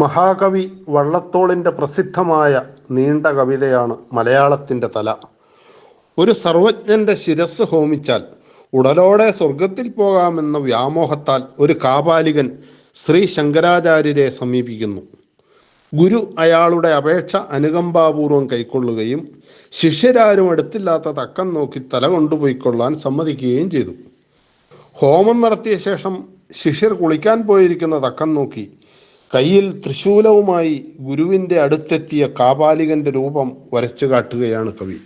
മഹാകവി വള്ളത്തോളിന്റെ പ്രസിദ്ധമായ നീണ്ട കവിതയാണ് മലയാളത്തിന്റെ തല. ഒരു സർവജ്ഞന്റെ ശിരസ് ഹോമിച്ചാൽ ഉടലോടെ സ്വർഗത്തിൽ പോകാമെന്ന വ്യാമോഹത്താൽ ഒരു കാപാലികൻ ശ്രീ ശങ്കരാചാര്യരെ സമീപിക്കുന്നു. ഗുരു അയാളുടെ അപേക്ഷ അനുകമ്പാപൂർവം കൈക്കൊള്ളുകയും ശിഷ്യരാരും അടുത്തില്ലാത്ത തക്കം നോക്കി തല കൊണ്ടുപോയിക്കൊള്ളാൻ സമ്മതിക്കുകയും ചെയ്തു. ഹോമം നടത്തിയ ശേഷം ശിഷ്യർ കുളിക്കാൻ പോയിരിക്കുന്ന തക്കം നോക്കി കയ്യിൽ തൃശൂലവുമായി ഗുരുവിന്റെ അടുത്തെത്തിയ കാപാലികന്റെ രൂപം വരച്ചു കാട്ടുകയാണ് കവി.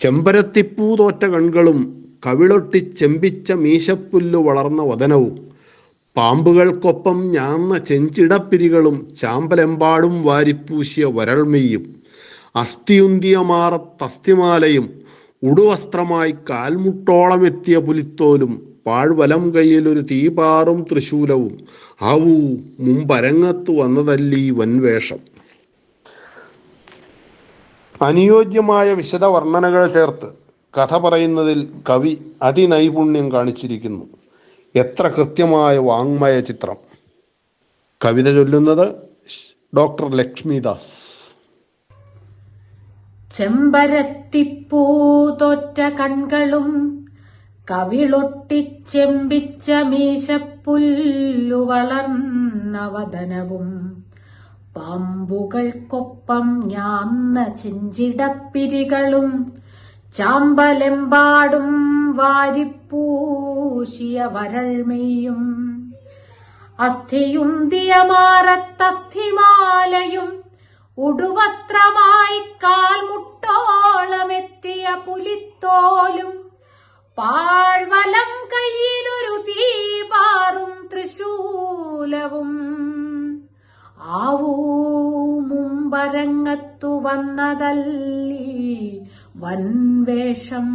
ചെമ്പരത്തിപ്പൂതോറ്റ കൺകളും കവിളൊട്ടി ചെമ്പിച്ച മീശപ്പുല്ലു വളർന്ന വതനവും പാമ്പുകൾക്കൊപ്പം ഞാന്ന ചെഞ്ചിടപ്പിരികളും ചാമ്പലെമ്പാടും വാരിപ്പൂശിയ വരൾമെയ്യും അസ്ഥിയുന്തിയ മാറത്തസ്ഥിമാലയും ഉടുവസ്ത്രമായി കാൽമുട്ടോളമെത്തിയ പുലിത്തോലും പാഴ്വലം കയ്യിൽ ഒരു തീപാറും തൃശൂലവും. ആവൂ മുമ്പരങ്ങത്തു വന്നതല്ലീ വൻവേഷം. അനുയോജ്യമായ വിശദ വർണനകൾ ചേർത്ത് കഥ പറയുന്നതിൽ കവി അതിനൈപുണ്യം കാണിച്ചിരിക്കുന്നു. എത്ര കൃത്യമായ വാങ്മയ ചിത്രം. കവിത ചൊല്ലുന്നത് ഡോക്ടർ ലക്ഷ്മിദാസ്. ചെമ്പരത്തിപ്പൂ തോറ്റ കൺകളും കവിളൊട്ടിച്ചെമ്പിച്ച മീശപ്പുല്ലു വളർന്ന വദനവും പാമ്പുകൾക്കൊപ്പം ഞാന്ന ചെഞ്ചിടപ്പിരികളും ചാമ്പലെമ്പാടും വാരിപ്പൂശിയ വരൾമെയ്യും അസ്ഥിയുന്തിയമാറത്തസ്ഥിമാലയും ഉടുവസ്ത്രമായി കാൽമുട്ടോളമെത്തിയ പുലിത്തോലും പാഴ്വലം കയ്യിലൊരു തീപാറും തൃശൂലവും. ആവൂ മുമ്പരങ്ങത്തു വന്നതല്ലീ വൻവേഷം.